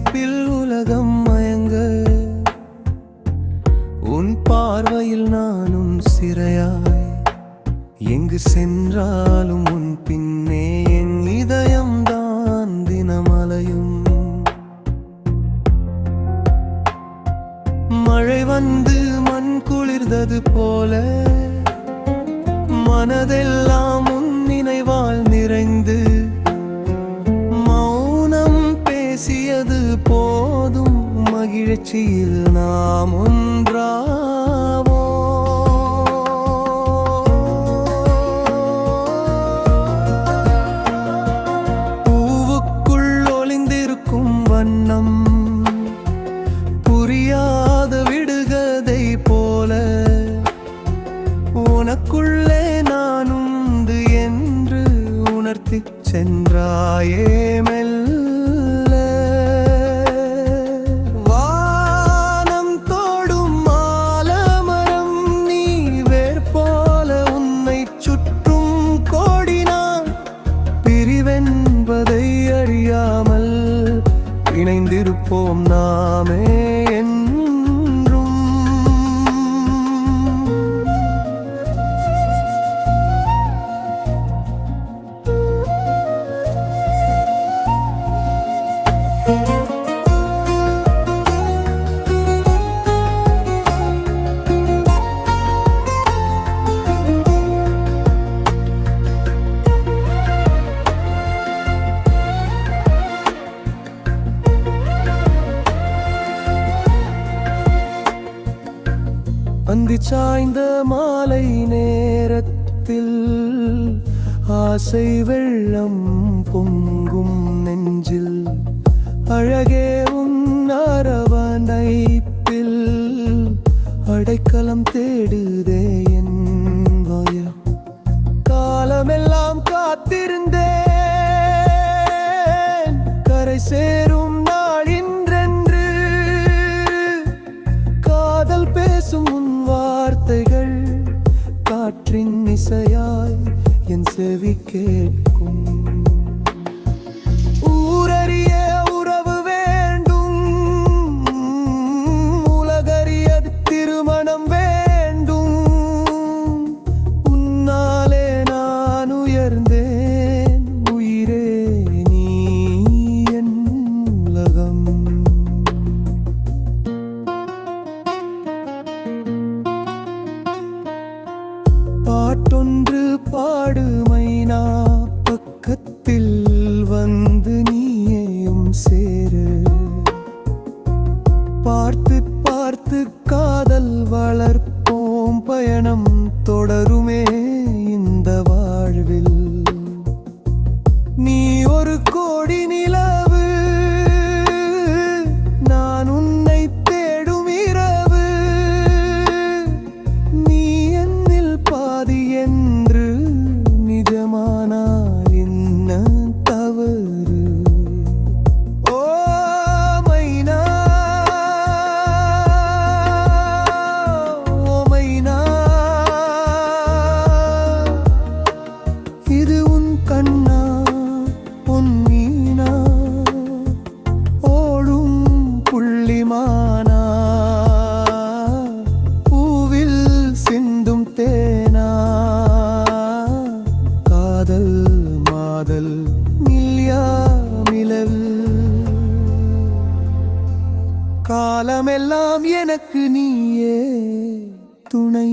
சிரிப்பில் உலகம் மயங்க. உன் பார்வையில் நானும் சிறையாய். எங்கு சென்றாலும் உன் பின்னே என் இதயம்தான் தினமலையும். மழை வந்து மண் குளிர்ந்தது போல. மனதெல்லாம் உன் மகிழ்ச்சியில் நாம் ஒன்றாவோ? பூவுக்குள் ஒளிந்திருக்கும் வண்ணம் புரியாத விடுகதை போல. உனக்குள்ளே நான் உண்டு என்று உணர்த்திச் சென்றாயே மெல்ல இணைந்திருப்போம் நாமே என்றும். அந்தி சாய்ந்த மாலை நேரத்தில் ஆசை வெள்ளம் பொங்கும் நெஞ்சில் அழகே உன் அரவணைப்பில் அடைக்கலம் தேடுதே. செவி கேட்கும். ஊரறிய உறவு வேண்டும். உலகறிய திருமணம் வேண்டும். உன்னாலே நான் உயர்ந்தேன். உயிரே நீ என் உலகம். பாட்டொன்று பாடுமைனா பக்கத்தில் வந்து நீயும் சேரு. பார்த்து பார்த்து மாதல் காலமெல்லாம் எனக்கு நீயே துணை.